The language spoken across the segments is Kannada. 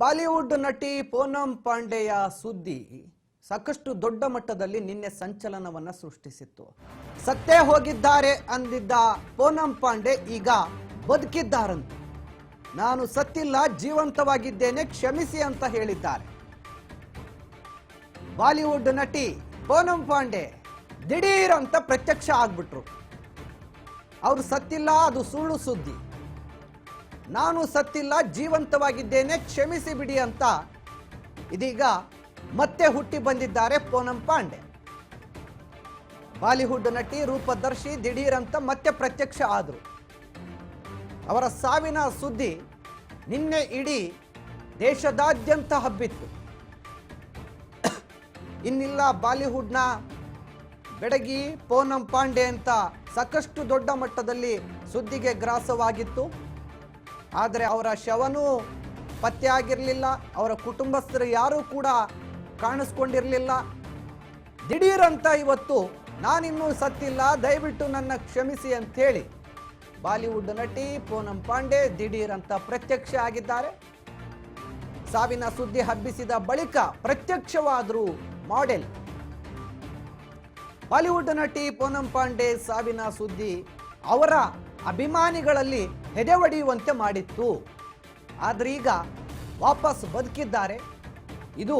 ಬಾಲಿವುಡ್ ನಟಿ ಪೂನಂ ಪಾಂಡೆಯ ಸುದ್ದಿ. ಸಾಕಷ್ಟು ದೊಡ್ಡ ಮಟ್ಟದಲ್ಲಿ ನಿನ್ನೆ ಸಂಚಲನವನ್ನ ಸೃಷ್ಟಿಸಿತ್ತು. ಸತ್ತೇ ಹೋಗಿದ್ದಾರೆ ಅಂದಿದ್ದ ಪೂನಂ ಪಾಂಡೆ ಈಗ ಬದುಕಿದ್ದಾರಂತೆ. ನಾನು ಸತ್ತಿಲ್ಲ, ಜೀವಂತವಾಗಿದ್ದೇನೆ, ಕ್ಷಮಿಸಿ ಅಂತ ಹೇಳಿದ್ದಾರೆ. ಬಾಲಿವುಡ್ ನಟಿ ಪೂನಂ ಪಾಂಡೆ ದಿಢೀರ್ ಅಂತ ಪ್ರತ್ಯಕ್ಷ ಆಗ್ಬಿಟ್ರು. ಅವ್ರು ಸತ್ತಿಲ್ಲ, ಅದು ಸುಳ್ಳು ಸುದ್ದಿ. ನಾನು ಸತ್ತಿಲ್ಲ, ಜೀವಂತವಾಗಿದ್ದೇನೆ, ಕ್ಷಮಿಸಿ ಬಿಡಿ ಅಂತ. ಇದೀಗ ಮತ್ತೆ ಹುಟ್ಟಿ ಬಂದಿದ್ದಾರೆ ಪೂನಂ ಪಾಂಡೆ. ಬಾಲಿವುಡ್ ನಟಿ ರೂಪದರ್ಶಿ ದಿಢೀರ್ ಅಂತ ಮತ್ತೆ ಪ್ರತ್ಯಕ್ಷ ಆದರು. ಅವರ ಸಾವಿನ ಸುದ್ದಿ ನಿನ್ನೆ ಇಡೀ ದೇಶದಾದ್ಯಂತ ಹಬ್ಬಿತ್ತು. ಇನ್ನಿಲ್ಲ ಬಾಲಿವುಡ್ನ ಬೆಡಗಿ ಪೂನಂ ಪಾಂಡೆ ಅಂತ ಸಾಕಷ್ಟು ದೊಡ್ಡ ಮಟ್ಟದಲ್ಲಿ ಸುದ್ದಿಗೆ ಗ್ರಾಸವಾಗಿತ್ತು. ಆದರೆ ಅವರ ಶವನೂ ಪತ್ತೆ ಆಗಿರಲಿಲ್ಲ ಅವರ ಕುಟುಂಬಸ್ಥರು ಯಾರೂ ಕೂಡ ಕಾಣಿಸ್ಕೊಂಡಿರಲಿಲ್ಲ. ದಿಢೀರಂತ ಇವತ್ತು ನಾನಿನ್ನೂ ಸತ್ತಿಲ್ಲ, ದಯವಿಟ್ಟು ನನ್ನ ಕ್ಷಮಿಸಿ ಅಂಥೇಳಿ ಬಾಲಿವುಡ್ ನಟಿ ಪೂನಂ ಪಾಂಡೆ ದಿಢೀರಂತ ಪ್ರತ್ಯಕ್ಷ ಆಗಿದ್ದಾರೆ. ಸಾವಿನ ಸುದ್ದಿ ಹಬ್ಬಿಸಿದ ಬಳಿಕ ಪ್ರತ್ಯಕ್ಷವಾದರೂ ಮಾಡೆಲ್. ಬಾಲಿವುಡ್ ನಟಿ ಪೂನಂ ಪಾಂಡೆ ಸಾವಿನ ಸುದ್ದಿ ಅವರ ಅಭಿಮಾನಿಗಳಲ್ಲಿ ಹೆದೆ ಹೊಡೆಯುವಂತೆ ಮಾಡಿತ್ತು. ಆದರೆ ಈಗ ವಾಪಸ್ ಬದುಕಿದ್ದಾರೆ. ಇದು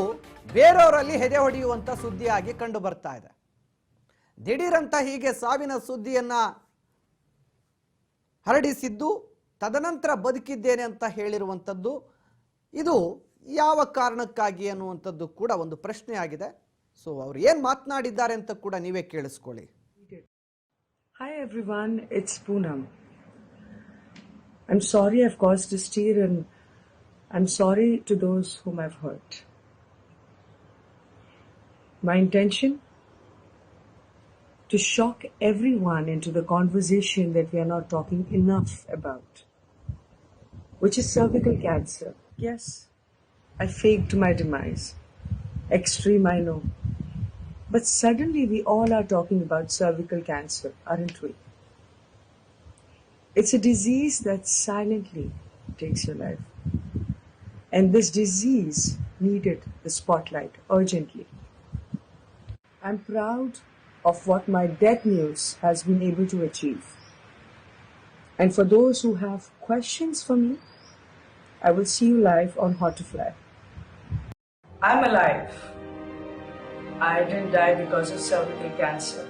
ಬೇರೆಯವರಲ್ಲಿ ಹೆದೆ ಹೊಡೆಯುವಂಥ ಸುದ್ದಿಯಾಗಿ ಕಂಡು ಬರ್ತಾ ಇದೆ. ದಿಢೀರಂತ ಹೀಗೆ ಸಾವಿನ ಸುದ್ದಿಯನ್ನು ಹರಡಿಸಿದ್ದು, ತದನಂತರ ಬದುಕಿದ್ದೇನೆ ಅಂತ ಹೇಳಿರುವಂಥದ್ದು ಇದು ಯಾವ ಕಾರಣಕ್ಕಾಗಿ ಅನ್ನುವಂಥದ್ದು ಕೂಡ ಒಂದು ಪ್ರಶ್ನೆ ಆಗಿದೆ ಸೊ ಅವ್ರು ಏನು ಮಾತನಾಡಿದ್ದಾರೆ ಅಂತ ಕೂಡ ನೀವೇ ಕೇಳಿಸ್ಕೊಳ್ಳಿ. Hi every it's Poonam. I'm sorry I've caused this tear and I'm sorry to those whom I've hurt. My intention? To shock everyone into the conversation that we are not talking enough about, which is cervical cancer. Yes, I faked my demise. Extreme, I know. But suddenly we all are talking about cervical cancer, aren't we? It's a disease that silently takes your life. And this disease needed the spotlight urgently. I'm proud of what my death news has been able to achieve. And for those who have questions for me, I will see you live on Hot to Fly. I'm alive. I didn't die because of cervical cancer.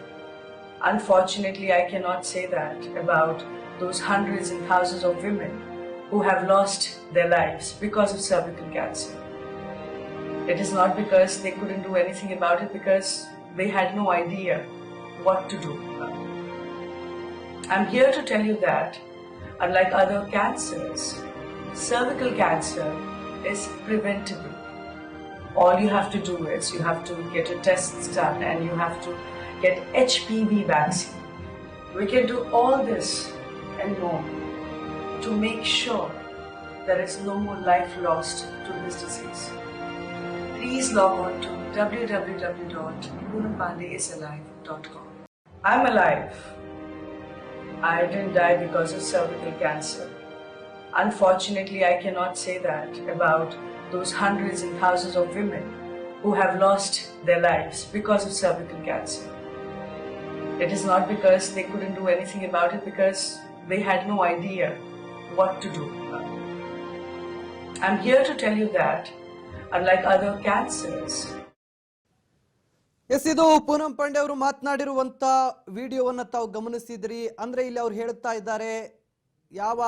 Unfortunately, I cannot say that about those hundreds and thousands of women who have lost their lives because of cervical cancer. It is not because they couldn't do anything about it, because they had no idea what to do. I'm here to tell you that, unlike other cancers, cervical cancer is preventable all you have to do is you have to get your tests done and you have to get HPV vaccine. We can do all this and more to make sure there is no more life lost to this disease. Please log on to www.poonampandeisalive.com. I'm alive. I didn't die because of cervical cancer. Unfortunately, I cannot say that about those hundreds and thousands of women who have lost their lives because of cervical cancer. It is not because they couldn't do anything about it, because they had no idea what to do. I'm here to tell you that, unlike other cancers, yes ಇದು ಪೂನಂ ಪಾಂಡೆ ಅವರು ಮಾತನಾಡಿರುವಂತ ವಿಡಿಯೋವನ್ನು ತಾವು ಗಮನಿಸಿದ್ರಿ. ಅಂದ್ರೆ ಇಲ್ಲಿ ಅವ್ರು ಹೇಳ್ತಾ ಇದ್ದಾರೆ ಯಾವ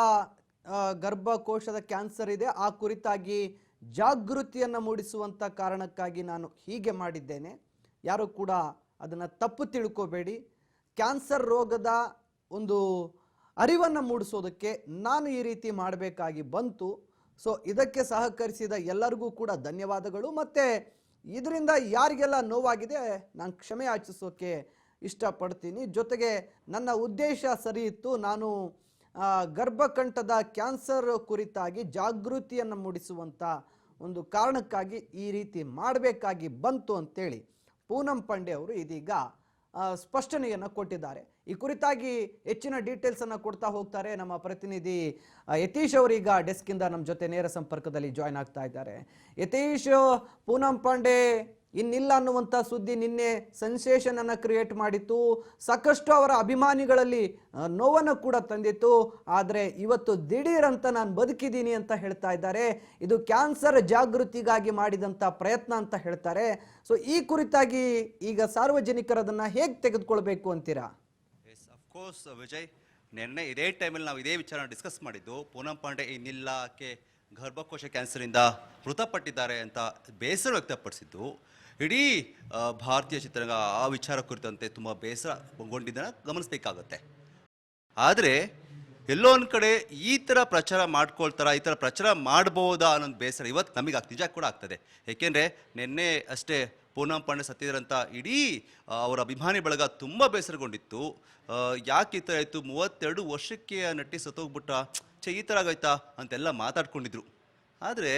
ಗರ್ಭಕೋಶದ ಕ್ಯಾನ್ಸರ್ ಇದೆ ಆ ಕುರಿತಾಗಿ ಜಾಗೃತಿಯನ್ನು ಮೂಡಿಸುವಂತ ಕಾರಣಕ್ಕಾಗಿ ನಾನು ಹೀಗೆ ಮಾಡಿದ್ದೇನೆ. ಯಾರು ಕೂಡ ಅದನ್ನು ತಪ್ಪು ತಿಳ್ಕೋಬೇಡಿ. ಕ್ಯಾನ್ಸರ್ ರೋಗದ ಒಂದು ಅರಿವನ್ನು ಮೂಡಿಸೋದಕ್ಕೆ ನಾನು ಈ ರೀತಿ ಮಾಡಬೇಕಾಗಿ ಬಂತು. ಸೊ ಇದಕ್ಕೆ ಸಹಕರಿಸಿದ ಎಲ್ಲರಿಗೂ ಕೂಡ ಧನ್ಯವಾದಗಳು. ಮತ್ತು ಇದರಿಂದ ಯಾರಿಗೆಲ್ಲ ನೋವಾಗಿದೆ ನಾನು ಕ್ಷಮೆ ಯಾಚಿಸೋಕೆ ಇಷ್ಟಪಡ್ತೀನಿ. ಜೊತೆಗೆ ನನ್ನ ಉದ್ದೇಶ ಸರಿ ಇತ್ತು. ನಾನು ಗರ್ಭಕಂಠದ ಕ್ಯಾನ್ಸರ್ ಕುರಿತಾಗಿ ಜಾಗೃತಿಯನ್ನು ಮೂಡಿಸುವಂಥ ಒಂದು ಕಾರಣಕ್ಕಾಗಿ ಈ ರೀತಿ ಮಾಡಬೇಕಾಗಿ ಬಂತು ಅಂತೇಳಿ ಪೂನಂ ಪಾಂಡೆ ಅವರು ಇದೀಗ ಸ್ಪಷ್ಟನೆಯನ್ನು ಕೊಟ್ಟಿದ್ದಾರೆ. ಈ ಕುರಿತಾಗಿ ಹೆಚ್ಚಿನ ಡೀಟೇಲ್ಸ್ ಅನ್ನ ಕೊಡ್ತಾ ಹೋಗ್ತಾರೆ ನಮ್ಮ ಪ್ರತಿನಿಧಿ ಯತೀಶ್ ಡೆಸ್ಕ್ ಇಂದ ನಮ್ಮ ಜೊತೆ ನೇರ ಸಂಪರ್ಕದಲ್ಲಿ ಜಾಯ್ನ್ ಆಗ್ತಾ ಇದ್ದಾರೆ. ಯತೀಶ್, ಪೂನಂ ಪಾಂಡೆ, ಇನ್ನಿಲ್ಲ ಅನ್ನುವಂಥ ಸುದ್ದಿ ನಿನ್ನೆ ಸೆನ್ಸೇಷನ್ ಅನ್ನು ಕ್ರಿಯೇಟ್ ಮಾಡಿತ್ತು. ಸಾಕಷ್ಟು ಅವರ ಅಭಿಮಾನಿಗಳಲ್ಲಿ ನೋವನ್ನು ಕೂಡ ತಂದಿತ್ತು. ಆದರೆ ಇವತ್ತು ದಿಢೀರಂತ ನಾನು ಬದುಕಿದ್ದೀನಿ ಅಂತ ಹೇಳ್ತಾ ಇದ್ದಾರೆ. ಇದು ಕ್ಯಾನ್ಸರ್ ಜಾಗೃತಿಗಾಗಿ ಮಾಡಿದಂಥ ಪ್ರಯತ್ನ ಅಂತ ಹೇಳ್ತಾರೆ. ಸೊ ಈ ಕುರಿತಾಗಿ ಈಗ ಸಾರ್ವಜನಿಕರದನ್ನ ಹೇಗೆ ತೆಗೆದುಕೊಳ್ಬೇಕು ಅಂತೀರಾ? ಅಫ್ಕೋರ್ಸ್ ವಿಜಯ್, ನಿನ್ನೆ ಇದೇ ಟೈಮಲ್ಲಿ ನಾವು ಇದೇ ವಿಚಾರ ಡಿಸ್ಕಸ್ ಮಾಡಿದ್ದು, ಪೂನಂ ಪಾಂಡೆ ಇನ್ನಿಲ್ಲ ಆಕೆ ಗರ್ಭಕೋಶ ಕ್ಯಾನ್ಸರಿಂದ ಮೃತಪಟ್ಟಿದ್ದಾರೆ ಅಂತ ಬೇಸರ ವ್ಯಕ್ತಪಡಿಸಿದ್ದು. ಇಡೀ ಭಾರತೀಯ ಚಿತ್ರರಂಗ ಆ ವಿಚಾರ ಕುರಿತಂತೆ ತುಂಬ ಬೇಸರಗೊಂಡಿದ್ದನ್ನು ಗಮನಿಸಬೇಕಾಗತ್ತೆ. ಆದರೆ, ಎಲ್ಲೋ ಒಂದು ಕಡೆ ಈ ಥರ ಪ್ರಚಾರ ಮಾಡ್ಕೊಳ್ತಾರ, ಈ ಥರ ಪ್ರಚಾರ ಮಾಡ್ಬೋದಾ ಅನ್ನೋದು ಬೇಸರ ಇವತ್ತು ನಮಗೆ ನಿಜ ಕೂಡ ಆಗ್ತದೆ. ಏಕೆಂದರೆ, ನಿನ್ನೆ ಅಷ್ಟೇ ಪೂನಂ ಪಾಂಡೆ ಸತ್ತಿದ್ರಂತ ಇಡೀ ಅವರ ಅಭಿಮಾನಿ ಬಳಗ ತುಂಬ ಬೇಸರಗೊಂಡಿತ್ತು. ಯಾಕೆ ಈ ಥರ ಆಯಿತು? ಮೂವತ್ತೆರಡು ವರ್ಷಕ್ಕೆ ನಟ್ಟಿ ನಟಿ ಸತ್ತೋಗ್ಬಿಟ್ಟ? ಚೆ ಈ ಥರ ಆಗೋಯ್ತಾ? ಅಂತೆಲ್ಲ ಮಾತಾಡ್ಕೊಂಡಿದ್ರು. ಆದರೆ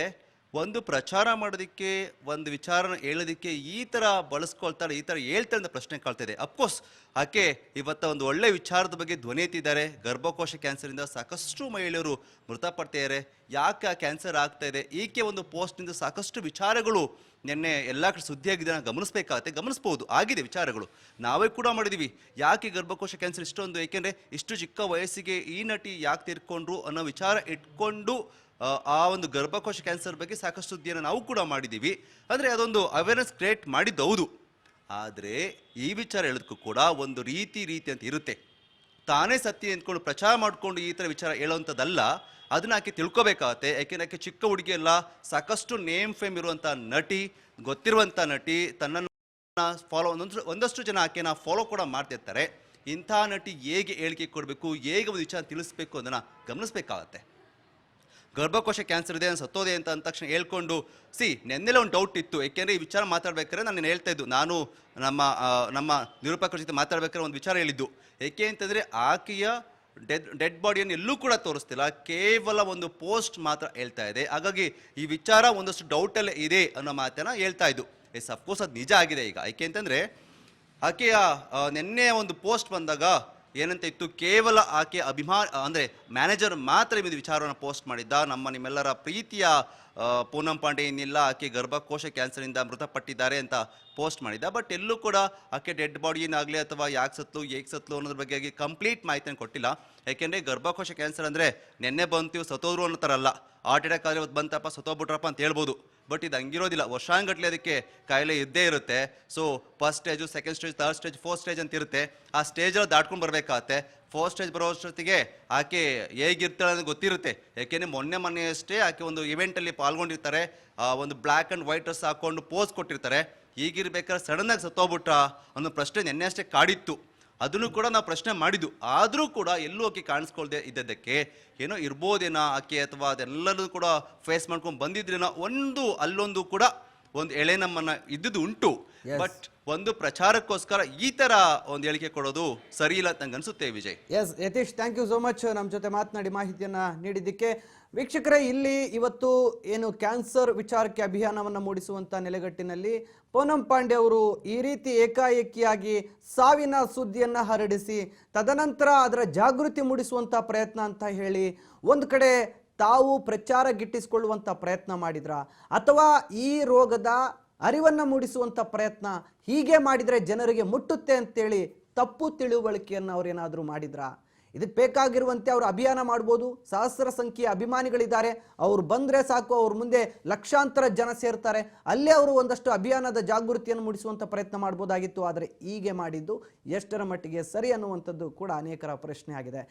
ಒಂದು ಪ್ರಚಾರ ಮಾಡೋದಕ್ಕೆ, ಒಂದು ವಿಚಾರನ ಹೇಳೋದಕ್ಕೆ ಈ ಥರ ಬಳಸ್ಕೊಳ್ತಾರೆ, ಈ ಥರ ಹೇಳ್ತಾರೆ ಅಂತ ಪ್ರಶ್ನೆ ಕಾಳ್ತಾ ಇದೆ. ಅಫ್ಕೋರ್ಸ್ ಆಕೆ ಇವತ್ತ ಒಂದು ಒಳ್ಳೆ ವಿಚಾರದ ಬಗ್ಗೆ ಧ್ವನಿ ಎತ್ತಿದ್ದಾರೆ. ಗರ್ಭಕೋಶ ಕ್ಯಾನ್ಸರಿಂದ ಸಾಕಷ್ಟು ಮಹಿಳೆಯರು ಮೃತಪಡ್ತಿದ್ದಾರೆ. ಯಾಕೆ ಆ ಕ್ಯಾನ್ಸರ್ ಆಗ್ತಾ ಇದೆ? ಈಕೆ ಒಂದು ಪೋಸ್ಟ್ನಿಂದ ಸಾಕಷ್ಟು ವಿಚಾರಗಳು ನಿನ್ನೆ ಎಲ್ಲ ಕಡೆ ಸುದ್ದಿಯಾಗಿದೆ. ಗಮನಿಸಬೇಕಾಗತ್ತೆ, ಗಮನಿಸ್ಬೋದು. ಆಗಿದೆ ವಿಚಾರಗಳು. ನಾವೇ ಕೂಡ ಮಾಡಿದ್ದೀವಿ. ಯಾಕೆ ಗರ್ಭಕೋಶ ಕ್ಯಾನ್ಸರ್ ಇಷ್ಟೊಂದು? ಏಕೆಂದರೆ ಇಷ್ಟು ಚಿಕ್ಕ ವಯಸ್ಸಿಗೆ ಈ ನಟಿ ಯಾಕೆ ತೀರ್ಕೊಂಡ್ರು ಅನ್ನೋ ವಿಚಾರ ಇಟ್ಕೊಂಡು ಆ, ಒಂದು ಗರ್ಭಕೋಶ ಕ್ಯಾನ್ಸರ್ ಬಗ್ಗೆ ಸಾಕಷ್ಟು ಸುದ್ದಿಯನ್ನು ನಾವು ಕೂಡ ಮಾಡಿದ್ದೀವಿ. ಅಂದರೆ ಅದೊಂದು ಅವೇರ್ನೆಸ್ ಕ್ರಿಯೇಟ್ ಮಾಡಿದ್ದು ಆದರೆ ಈ ವಿಚಾರ ಹೇಳೋದಕ್ಕೂ ಕೂಡ ಒಂದು ರೀತಿ ರೀತಿ ಅಂತ ಇರುತ್ತೆ. ತಾನೇ ಸತ್ಯ ಅಂದ್ಕೊಂಡು ಪ್ರಚಾರ ಮಾಡಿಕೊಂಡು ಈ ಥರ ವಿಚಾರ ಹೇಳೋವಂಥದ್ದಲ್ಲ ಅದನ್ನ ಆಕೆ ತಿಳ್ಕೊಬೇಕಾಗತ್ತೆ. ಯಾಕೆಂದ್ರೆ ಆಕೆ ಚಿಕ್ಕ ಹುಡುಗಿ ಅಲ್ಲ ಸಾಕಷ್ಟು ನೇಮ್ ಫೇಮ್ ಇರುವಂಥ ನಟಿ ಗೊತ್ತಿರುವಂಥ ನಟಿ ತನ್ನನ್ನು ಫಾಲೋ ಒಂದೊಂದು ಒಂದಷ್ಟು ಜನ ಆಕೆನ ಫಾಲೋ ಕೂಡ ಮಾಡ್ತಿರ್ತಾರೆ. ಇಂಥ ನಟಿ ಹೇಗೆ ಹೇಳಿಕೆ ಕೊಡಬೇಕು ಹೇಗೆ ಒಂದು ವಿಚಾರ ತಿಳಿಸ್ಬೇಕು ಅದನ್ನು ಗಮನಿಸಬೇಕಾಗತ್ತೆ. ಗರ್ಭಕೋಶ ಕ್ಯಾನ್ಸರ್ ಇದೆ ಅಂತ ಸತ್ತೋದೆ ಅಂತ ಅಂದ ತಕ್ಷಣ ಹೇಳ್ಕೊಂಡು, ಸಿ ನೆನ್ನೆಲ್ಲ ಒಂದು ಡೌಟ್ ಇತ್ತು. ಏಕೆಂದರೆ ಈ ವಿಚಾರ ಮಾತಾಡ್ಬೇಕಾದ್ರೆ ನಾನು ಹೇಳ್ತಾ ಇದ್ದು. ನಾನು ನಮ್ಮ ನಮ್ಮ ನಿರೂಪಕರ ಜೊತೆ ಮಾತಾಡ್ಬೇಕಾದ್ರೆ ಒಂದು ವಿಚಾರ ಹೇಳಿದ್ದು. ಏಕೆ ಅಂತಂದರೆ ಆಕೆಯ ಡೆಡ್ ಡೆಡ್ ಬಾಡಿಯನ್ನು ಎಲ್ಲೂ ಕೂಡ ತೋರಿಸ್ತಿಲ್ಲ. ಕೇವಲ ಒಂದು ಪೋಸ್ಟ್ ಮಾತ್ರ ಹೇಳ್ತಾ ಇದೆ. ಹಾಗಾಗಿ ಈ ವಿಚಾರ ಒಂದಷ್ಟು ಡೌಟಲ್ಲೇ ಇದೆ ಅನ್ನೋ ಮಾತನ್ನ ಹೇಳ್ತಾ ಇದ್ದು. ಎಸ್ ಅಫ್ಕೋರ್ಸ್ ಅದು ನಿಜ ಆಗಿದೆ ಈಗ. ಏಕೆ ಅಂತಂದರೆ ಆಕೆಯ ನಿನ್ನೆ ಒಂದು ಪೋಸ್ಟ್ ಬಂದಾಗ ಏನಂತ ಇತ್ತು? ಕೇವಲ ಆಕೆ ಅಭಿಮಾನ ಅಂದರೆ ಮ್ಯಾನೇಜರ್ ಮಾತ್ರ ಇದು ವಿಚಾರವನ್ನು ಪೋಸ್ಟ್ ಮಾಡಿದ್ದ. ನಮ್ಮ ನಿಮ್ಮೆಲ್ಲರ ಪ್ರೀತಿಯ ಪೂನಂ ಪಾಂಡೆ ಏನಿಲ್ಲ ಆಕೆ ಗರ್ಭಕೋಶ ಕ್ಯಾನ್ಸರಿಂದ ಮೃತಪಟ್ಟಿದ್ದಾರೆ ಅಂತ ಪೋಸ್ಟ್ ಮಾಡಿದ್ದ. ಬಟ್ ಎಲ್ಲೂ ಕೂಡ ಆಕೆ ಡೆಡ್ ಬಾಡಿ ಏನಾಗಲಿ ಅಥವಾ ಯಾಕೆ ಸತ್ಲು, ಹೇಗೆ ಸತ್ಲು ಅನ್ನೋದ್ರ ಬಗ್ಗೆ ಕಂಪ್ಲೀಟ್ ಮಾಹಿತಿಯನ್ನು ಕೊಟ್ಟಿಲ್ಲ. ಯಾಕೆಂದರೆ ಗರ್ಭಕೋಶ ಕ್ಯಾನ್ಸರ್ ಅಂದರೆ ನೆನ್ನೆ ಬಂತು ಸತ್ತೋದ್ರು ಅನ್ನೋ ಥರ ಅಲ್ಲ. ಹಾರ್ಟ್ ಅಟ್ಯಾಕ್ ಆದರೆ ಇವತ್ತು ಬಂತಪ್ಪ, ಸತ್ತೋಗ್ಬಿಟ್ರಪ್ಪ ಅಂತ ಹೇಳ್ಬೋದು. ಬಟ್ ಇದು ಹಂಗಿರೋದಿಲ್ಲ. ವರ್ಷಾಂಗಟ್ಲೆ ಅದಕ್ಕೆ ಕಾಯಿಲೆ ಇದ್ದೇ ಇರುತ್ತೆ. So first stage second stage third stage fourth stage ಅಂತ ಇರುತ್ತೆ. ಆ ಸ್ಟೇಜಲ್ಲಿ ದಾಟ್ಕೊಂಡು ಬರಬೇಕಾಗತ್ತೆ. ಫೋರ್ತ್ ಸ್ಟೇಜ್ ಬರೋ ಅಷ್ಟೊತ್ತಿಗೆ ಆಕೆ ಹೇಗಿರ್ತಾಳೆ ಅಂತ ಗೊತ್ತಿರುತ್ತೆ. ಯಾಕೆಂದರೆ ಮೊನ್ನೆ ಮೊನ್ನೆಯಷ್ಟೇ ಆಕೆ ಒಂದು ಇವೆಂಟಲ್ಲಿ ಪಾಲ್ಗೊಂಡಿರ್ತಾರೆ. ಒಂದು ಬ್ಲ್ಯಾಕ್ ಆ್ಯಂಡ್ ವೈಟ್ ಡ್ರೆಸ್ ಹಾಕೊಂಡು ಪೋಸ್ ಕೊಟ್ಟಿರ್ತಾರೆ. ಈಗಿರ್ಬೇಕಾದ್ರೆ ಸಡನ್ನಾಗಿ ಸತ್ತೋಗ್ಬಿಟ್ರಾ ಅನ್ನೋ ಪ್ರಶ್ನೆ ನೆನ್ನೆ ಅಷ್ಟೇ ಕಾಡಿತ್ತು. ಅದನ್ನು ಕೂಡ ನಾವು ಪ್ರಶ್ನೆ ಮಾಡಿದ್ದು. ಆದರೂ ಕೂಡ ಎಲ್ಲೂ ಆಕೆ ಕಾಣಿಸ್ಕೊಳ್ದೆ ಇದ್ದದ್ದಕ್ಕೆ, ಏನೋ ಇರ್ಬೋದೇನೋ ಆಕೆ ಅಥವಾ ಅದೆಲ್ಲರೂ ಕೂಡ ಫೇಸ್ ಮಾಡ್ಕೊಂಡು ಬಂದಿದ್ರೇನೋ ಒಂದು, ಅಲ್ಲೊಂದು ಕೂಡ ಒಂದು ಎಳೆ ನಮ್ಮನ್ನ ಇದ್ದುದು ಉಂಟು. ಬಟ್ ಒಂದು ಪ್ರಚಾರಕ್ಕೋಸ್ಕರ ಈ ತರ ಒಂದು ಹೇಳಿಕೆ ಕೊಡೋದು ಸರಿ ಇಲ್ಲ ಅಂತ ನಂಗೆ ಅನ್ಸುತ್ತೆ Vijay. S Yatish thank you so much ನಮ್ಮ ಜೊತೆ ಮಾತನಾಡಿ ಮಾಹಿತಿಯನ್ನ ನೀಡಿದ್ದಕ್ಕೆ. ವೀಕ್ಷಕರೇ ಇಲ್ಲಿ ಇವತ್ತು ಏನು ಕ್ಯಾನ್ಸರ್ ವಿಚಾರಕ್ಕೆ ಅಭಿಯಾನವನ್ನು ಮೂಡಿಸುವಂತ ನೆಲೆಗಟ್ಟಿನಲ್ಲಿ ಪೂನಂ ಪಾಂಡೆ ಅವರು ಈ ರೀತಿ ಏಕಾಏಕಿಯಾಗಿ ಸಾವಿನ ಸುದ್ದಿಯನ್ನ ಹರಡಿಸಿ ತದನಂತರ ಅದರ ಜಾಗೃತಿ ಮೂಡಿಸುವಂತ ಪ್ರಯತ್ನ ಅಂತ ಹೇಳಿ ಒಂದು ಕಡೆ ತಾವು ಪ್ರಚಾರ ಗಿಟ್ಟಿಸಿಕೊಳ್ಳುವಂತ ಪ್ರಯತ್ನ ಮಾಡಿದ್ರ? ಅಥವಾ ಈ ರೋಗದ ಅರಿವನ್ನು ಮೂಡಿಸುವಂತ ಪ್ರಯತ್ನ ಹೀಗೆ ಮಾಡಿದರೆ ಜನರಿಗೆ ಮುಟ್ಟುತ್ತೆ ಅಂತೇಳಿ ತಪ್ಪು ತಿಳುವಳಿಕೆಯನ್ನು ಅವ್ರೇನಾದರೂ ಮಾಡಿದ್ರಾ? ಇದಕ್ಕೆ ಬೇಕಾಗಿರುವಂತೆ ಅವರು ಅಭಿಯಾನ ಮಾಡ್ಬೋದು, ಸಹಸ್ರ ಸಂಖ್ಯೆಯ ಅಭಿಮಾನಿಗಳಿದ್ದಾರೆ, ಅವ್ರು ಬಂದರೆ ಸಾಕು, ಅವ್ರ ಮುಂದೆ ಲಕ್ಷಾಂತರ ಜನ ಸೇರ್ತಾರೆ, ಅಲ್ಲೇ ಅವರು ಒಂದಷ್ಟು ಅಭಿಯಾನದ ಜಾಗೃತಿಯನ್ನು ಮೂಡಿಸುವಂಥ ಪ್ರಯತ್ನ ಮಾಡ್ಬೋದಾಗಿತ್ತು, ಆದರೆ ಹೀಗೆ ಮಾಡಿದ್ದು ಎಷ್ಟರ ಮಟ್ಟಿಗೆ ಸರಿ ಅನ್ನುವಂಥದ್ದು ಕೂಡ ಅನೇಕರ ಪ್ರಶ್ನೆ ಆಗಿದೆ.